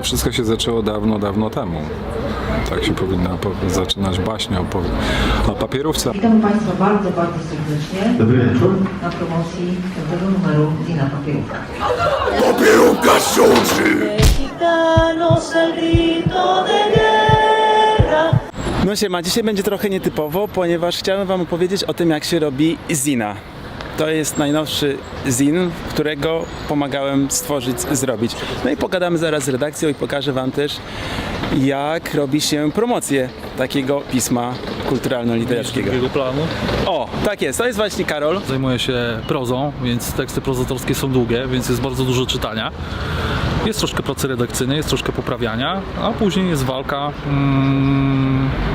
To wszystko się zaczęło dawno, dawno temu. Tak się powinna po- zaczynać baśnia o, po- o papierówce. Witam Państwa bardzo, bardzo serdecznie Dobry wieczór. na promocji tego numeru Dina Papierówka. de guerra. No siema, dzisiaj będzie trochę nietypowo, ponieważ chciałem wam opowiedzieć o tym, jak się robi zina. To jest najnowszy zin, którego pomagałem stworzyć, zrobić. No i pogadamy zaraz z redakcją i pokażę wam też, jak robi się promocję takiego pisma kulturalno-literackiego. drugiego planu. O, tak jest, to jest właśnie Karol. Zajmuję się prozą, więc teksty prozatorskie są długie, więc jest bardzo dużo czytania. Jest troszkę pracy redakcyjnej, jest troszkę poprawiania, a później jest walka mm,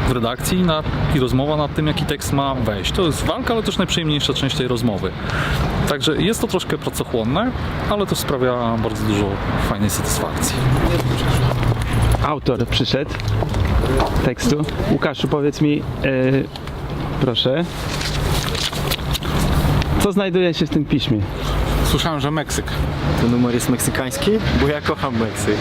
w redakcji nad, i rozmowa nad tym, jaki tekst ma wejść. To jest walka, ale też najprzyjemniejsza część tej rozmowy. Także jest to troszkę pracochłonne, ale to sprawia bardzo dużo fajnej satysfakcji. Autor przyszedł tekstu. Łukaszu, powiedz mi, e, proszę, co znajduje się w tym piśmie? Słyszałem, że Meksyk. Ten numer jest meksykański, bo ja kocham Meksyk.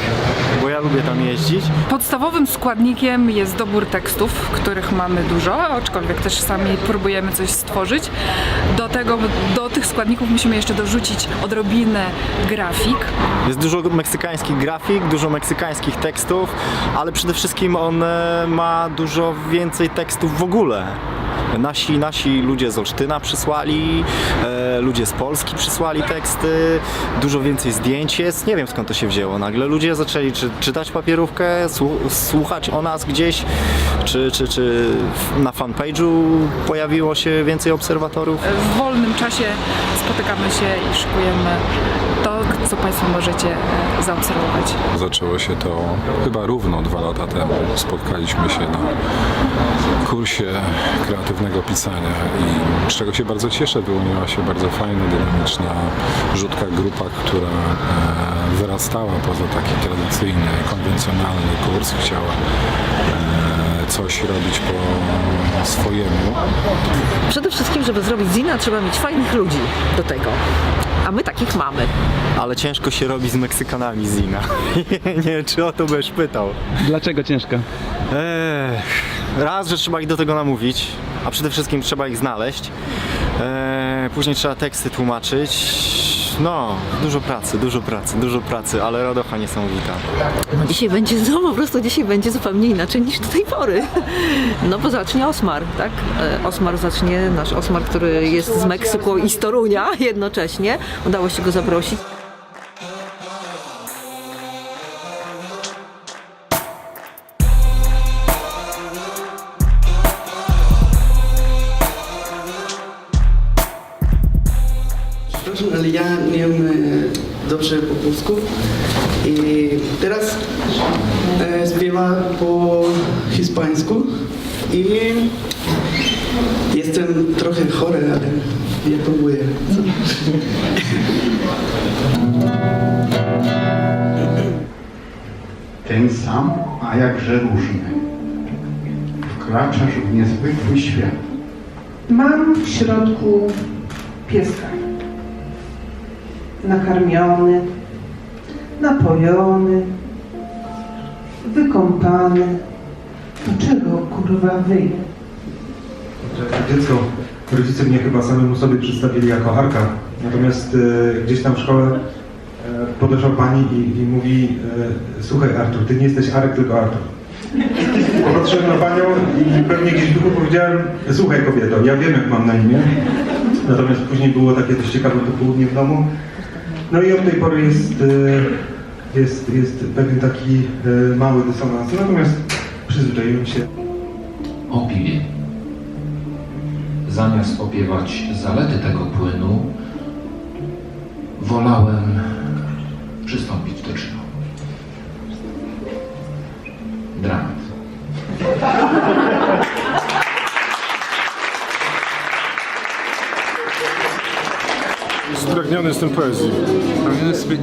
Bo ja lubię tam jeździć. Podstawowym składnikiem jest dobór tekstów, których mamy dużo, aczkolwiek też sami próbujemy coś stworzyć. Do tego, do tych składników musimy jeszcze dorzucić odrobinę grafik. Jest dużo meksykańskich grafik, dużo meksykańskich tekstów, ale przede wszystkim on ma dużo więcej tekstów w ogóle. Nasi, nasi ludzie z Olsztyna przysłali, e, ludzie z Polski przysłali teksty, dużo więcej zdjęć jest. Nie wiem skąd to się wzięło. Nagle ludzie zaczęli czy, czytać papierówkę, słu- słuchać o nas gdzieś, czy, czy, czy na fanpage'u pojawiło się więcej obserwatorów. W wolnym czasie spotykamy się i szykujemy to, co Państwo możecie e, zaobserwować. Zaczęło się to chyba równo dwa lata temu. Spotkaliśmy się na kursie kreatywnego pisania i z czego się bardzo cieszę, wyłoniła się bardzo fajna, dynamiczna, rzutka grupa, która e, wyrastała poza taki tradycyjny, konwencjonalny kurs. Chciała e, coś robić po swojemu. Przede wszystkim, żeby zrobić zina, trzeba mieć fajnych ludzi do tego. A my takich mamy. Ale ciężko się robi z Meksykanami Zina. nie wiem, czy o to byś pytał. Dlaczego ciężko? Eee, raz, że trzeba ich do tego namówić, a przede wszystkim trzeba ich znaleźć. Eee, później trzeba teksty tłumaczyć. No, dużo pracy, dużo pracy, dużo pracy, ale radocha niesamowita. No dzisiaj będzie, no po prostu dzisiaj będzie zupełnie inaczej niż do tej pory. No bo zacznie Osmar, tak? E, Osmar zacznie, nasz Osmar, który jest z Meksyku i z Torunia jednocześnie. Udało się go zaprosić. Przepraszam, ale ja nie wiem e, dobrze po polsku. I teraz e, śpiewa po hiszpańsku. I jestem trochę chory, ale ja próbuję. Ten sam, a jakże różny. Wkraczasz w niezwykły świat. Mam w środku pieska. Nakarmiony, napojony, wykąpany. Do czego kurwa wyje? dziecko rodzice mnie chyba samemu sobie przedstawili jako Arka. Natomiast e, gdzieś tam w szkole e, podeszła pani i, i mówi e, słuchaj Artur, ty nie jesteś Arek, tylko Artur. Popatrzyłem na panią i pewnie gdzieś w duchu powiedziałem słuchaj kobieto, ja wiem jak mam na imię. Natomiast później było takie dość ciekawe popołudnie w domu. No i od tej pory jest, e, jest, jest pewien taki e, mały dysonans. Natomiast przyzwyczaiłem się. o piwie. Zamiast opiewać zalety tego płynu, wolałem przystąpić do czynu. Dramat. Zadowolony jestem poezji.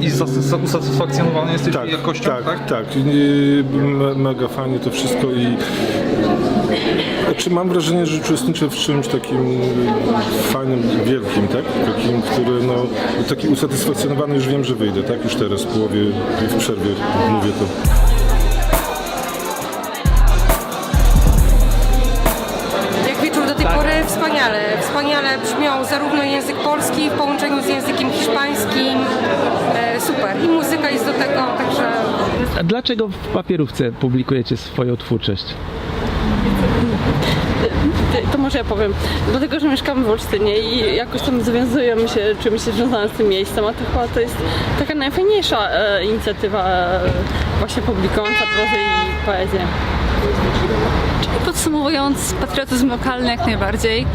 I usatysfakcjonowany jesteś Tak, jakością, tak, tak? tak. I, me, mega fajnie to wszystko i znaczy mam wrażenie, że uczestniczę w czymś takim fajnym, wielkim, tak? Takim, który no, taki usatysfakcjonowany już wiem, że wyjdę, tak? Już teraz w połowie, w przerwie mówię to. Wspaniale. Brzmią zarówno język polski w połączeniu z językiem hiszpańskim. E, super. I muzyka jest do tego, także A dlaczego w papierówce publikujecie swoją twórczość? To może ja powiem. Dlatego, że mieszkamy w Olsztynie i jakoś tam zawiązujemy się czymś związanym z tym miejscem, a to chyba to jest taka najfajniejsza e, inicjatywa e, właśnie publikująca prozę i poezję. Podsumowując, patriotyzm lokalny jak najbardziej.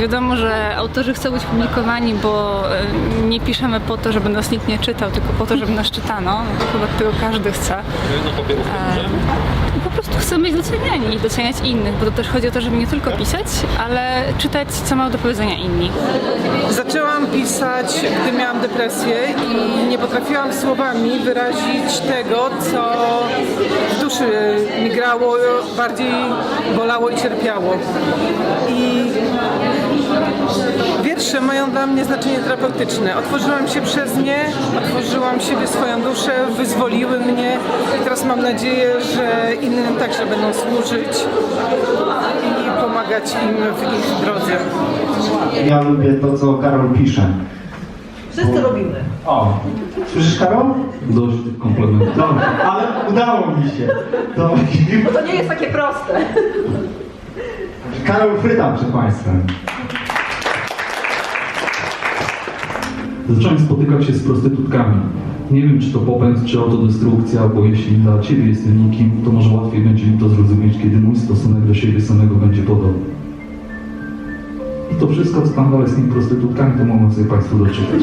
Wiadomo, że autorzy chcą być publikowani, bo e, nie piszemy po to, żeby nas nikt nie czytał, tylko po to, żeby nas czytano. No chyba tego każdy chce. Prostu chcemy być doceniani i doceniać innych, bo to też chodzi o to, żeby nie tylko pisać, ale czytać, co mają do powiedzenia inni. Zaczęłam pisać, gdy miałam depresję i nie potrafiłam słowami wyrazić tego, co w duszy mi grało, bardziej bolało i cierpiało. I wiersze mają dla mnie znaczenie terapeutyczne. Otworzyłam się przez nie, otworzyłam siebie, swoją duszę, wyzwoliły mnie i teraz mam nadzieję, że innym także będą służyć i pomagać im w ich drodze. Ja lubię to, co Karol pisze. Wszyscy robimy. O, słyszysz Karol? Dość komplementu. Dobra, ale udało mi się. To... To nie jest takie proste. Karol Fryta przed Państwem. Zacząłem spotykać się z prostytutkami. Nie wiem, czy to popęd, czy autodestrukcja, bo jeśli dla Ciebie jestem nikim, to może łatwiej będzie mi to zrozumieć, kiedy mój stosunek do siebie samego będzie podobny. I to wszystko, co tam dalej z tymi prostytutkami, to mogą sobie Państwo doczytać.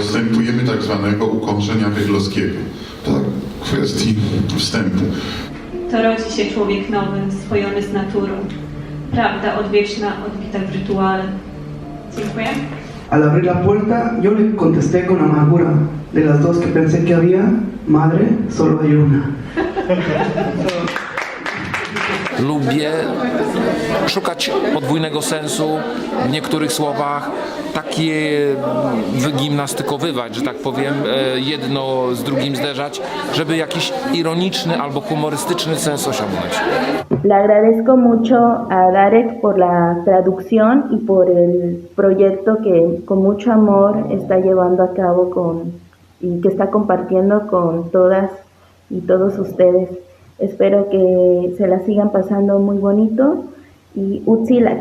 Zastępujemy tak zwanego ukończenia Wydlowskiego. Tak, w kwestii wstępu. To rodzi się człowiek nowy, spojony z naturą. Prawda odwieczna odbita w rytuale. Dziękuję. Al abrir la puerta, yo le contesté con amargura. De las dos que pensé que había, madre, solo hay una. Lubię szukać podwójnego sensu w niektórych słowach, takie wygimnastykowywać, że tak powiem, e, jedno z drugim zderzać, żeby jakiś ironiczny albo humorystyczny sens osiągnąć. Le agradezco mucho a Darek por la traducción y por el proyecto que con mucho amor está llevando a cabo con y que está compartiendo con todas y todos ustedes. Espero que se la sigan pasando muy bonito y utzi la.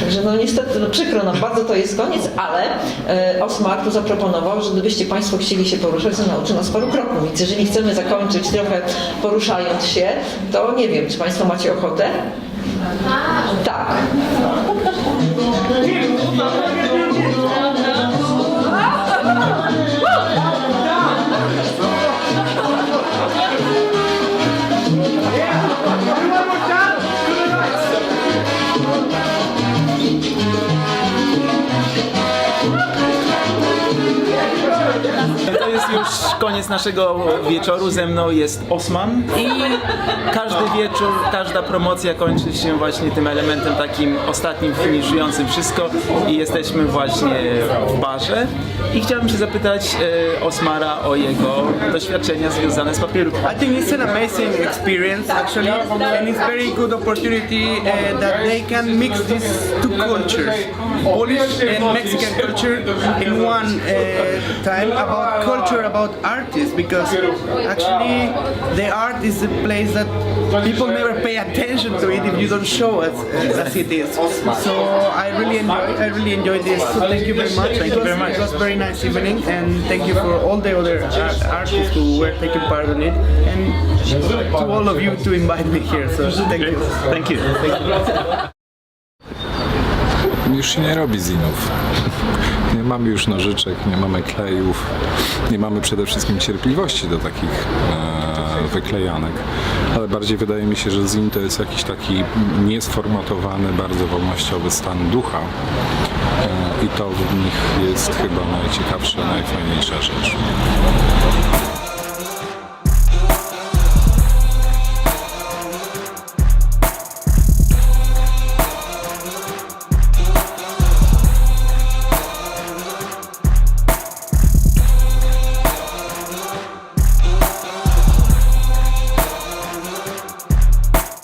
Także no niestety, no przykro nam bardzo to jest koniec, ale e, Osmar tu zaproponował, że gdybyście Państwo chcieli się poruszać, to nauczy nas paru kroków. Więc jeżeli chcemy zakończyć trochę poruszając się, to nie wiem, czy Państwo macie ochotę? Tak. To koniec naszego wieczoru. Ze mną jest Osman i każdy wieczór, każda promocja kończy się właśnie tym elementem takim ostatnim, finiszującym wszystko i jesteśmy właśnie w barze. I chciałbym się zapytać e, Osmara o jego doświadczenia związane z papierówką. I think it's an amazing experience actually, and it's very good opportunity uh, that they can mix these two cultures, Polish and Mexican culture, in one uh, time about culture, about artists, because actually the art is a place that people never pay attention to it if you don't show it uh, as it is. So I really enjoy, I really enjoyed this. So thank you very much. Thank you very much. It was very nice evening, and thank you for all the other art- artists who were taking part in it, and to all of you to invite me here. So thank you. Thank you. Thank you. Już się nie robi zinów. Nie Nie mamy już nożyczek, nie mamy klejów, nie mamy przede wszystkim cierpliwości do takich e, wyklejanek, ale bardziej wydaje mi się, że zin to jest jakiś taki niesformatowany, bardzo wolnościowy stan ducha e, i to w nich jest chyba najciekawsza, najfajniejsza rzecz.